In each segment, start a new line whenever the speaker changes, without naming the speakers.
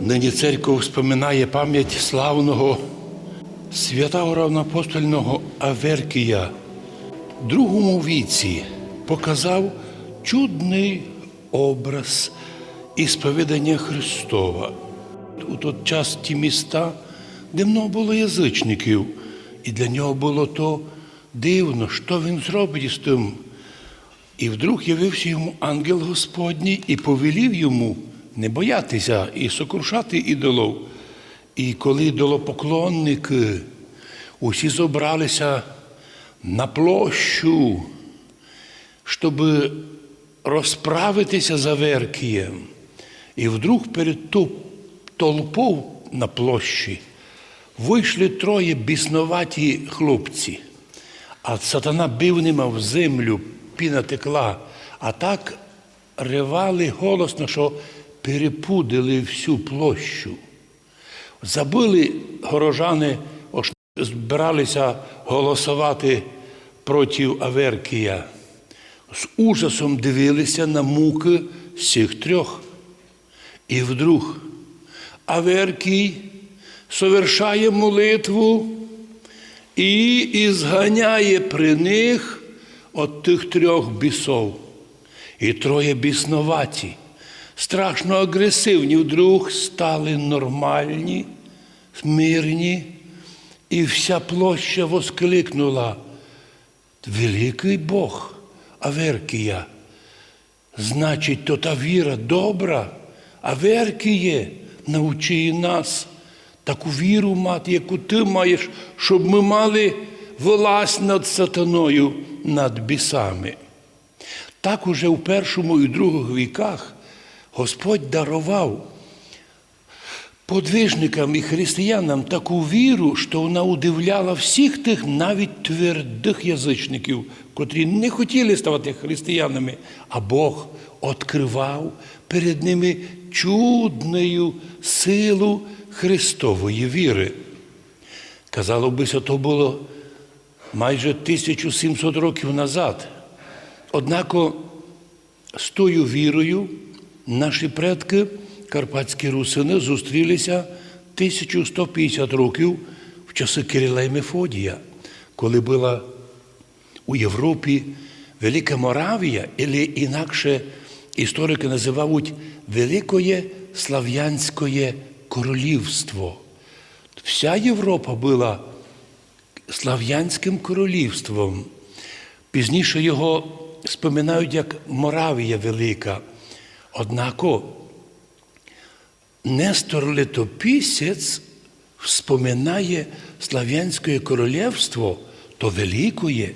Нині церква вспоминає пам'ять славного святого равноапостольного Аверкія. Другому віці показав чудний образ ісповідання Христова. У той час ті міста, много було язичників, і для нього було то дивно, що він зробить із тим. І вдруг явився йому ангел Господній і повелів йому не боятися і сокрушати ідолов. І коли ідолопоклонники усі зібралися на площу, щоб розправитися з Аверкієм, і вдруг перед ту толпою на площі вийшли троє біснуваті хлопці. А сатана бив ними в землю, піна текла, а так ревали голосно, що перепудили всю площу. Забили горожани, збиралися голосувати проти Аверкія. З ужасом дивилися на муки всіх трьох. І вдруг Аверкій совершає молитву і ізганяє при них от тих трьох бісов. І троє бісноваті, страшно агресивні, вдруг стали нормальні, мирні, і вся площа воскликнула. Великий Бог Аверкія. Значить, то та віра добра, Аверкіє, навчи і нас таку віру мати, яку ти маєш, щоб ми мали власть над сатаною, над бісами. Так уже в першому і другому віках Господь дарував подвижникам і християнам таку віру, що вона удивляла всіх тих навіть твердих язичників, котрі не хотіли ставати християнами, а Бог відкривав перед ними чудною силу Христової віри. Казало би, що то було майже 1700 років назад. Однако з тою вірою наші предки, карпатські русини, зустрілися 1150 років в часи Кирила і Мефодія, коли була у Європі Велика Моравія, або інакше історики називають Великое Слав'янське королівство. Вся Європа була Слав'янським королівством. Пізніше його споминають як Моравія Велика. Однако Нестор Летописець вспоминає Слав'янське королівство, то великое,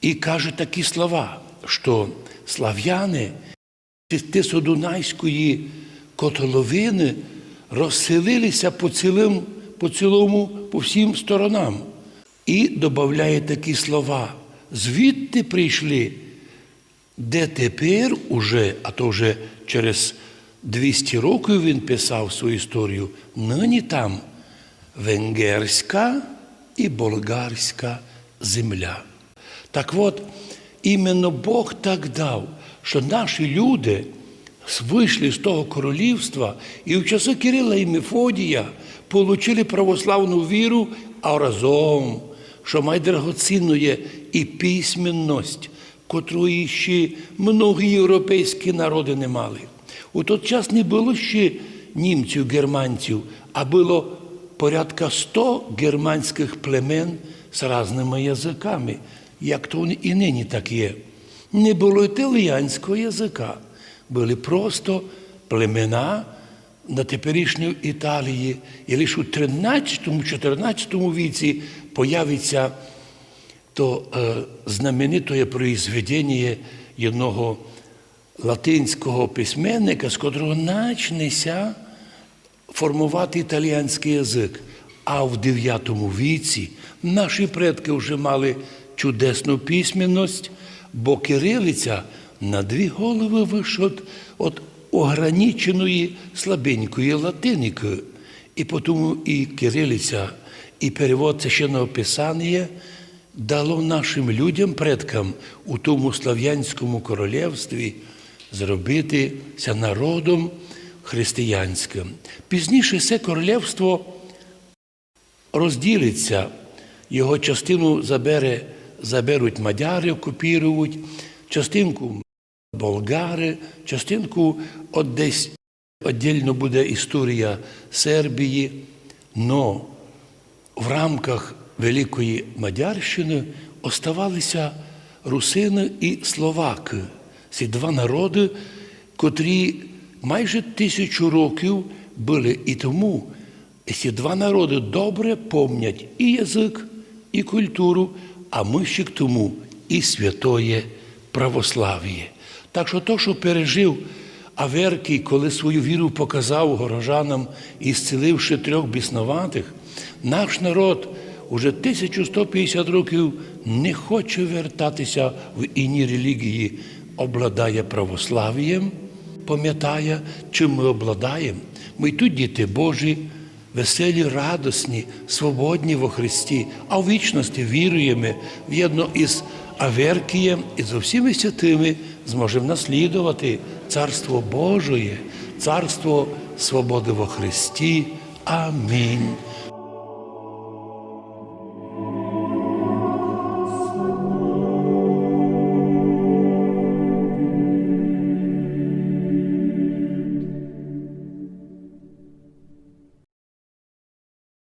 і каже такі слова, що слав'яни з Тисодунайської котоловини розселилися по цілим, по цілому, по всім сторонам. І додає такі слова. Звідти прийшли, де тепер уже, а то вже через 200 років він писав свою історію, нині там венгерська і болгарська земля. Так от, іменно Бог так дав, що наші люди вийшли з того королівства і в часи Кирила і Мефодія отримали православну віру, а разом, що найдрагоцінно є і письменність, котрої ще многі європейські народи не мали. У той час не було ще німців, германців, а було порядка 100 германських племен з різними язиками, як то і нині так є. Не було італіянського язика, були просто племена на теперішній Італії. І лише у 13-14 віці появиться то е, знаменитое произведення одного латинського письменника, з котрого почнеться формувати італійський язик. А в 9 віці наші предки вже мали чудесну письменність, бо кирилиця на дві голови вийшов від ограниченої слабенької латиники. І тому і кирилиця, і перевод священного писання дало нашим людям, предкам у тому слав'янському королівстві зробитися народом християнське. Пізніше це королівство розділиться, його частину забере, заберуть мадяри, окупірують, частинку болгари, частинку от десь віддільно буде історія Сербії, но в рамках Великої Мадярщини оставалися русини і словаки. Ці два народи, котрі майже тисячу років були і тому ці два народи добре помнять і язик, і культуру, а ми ще к тому і святоє православ'я. Так що то, що пережив Аверкій, коли свою віру показав горожанам і зціливши трьох біснуватих, наш народ уже 1150 років не хоче вертатися в інні релігії, обладає православ'ям, пам'ятає, чим ми обладаємо. Ми тут діти Божі, веселі, радосні, свободні во Христі, а в вічності віруємо в'єдно із Аверкієм і з усіми святими зможемо наслідувати Царство Божоє, Царство свободи во Христі. Амінь.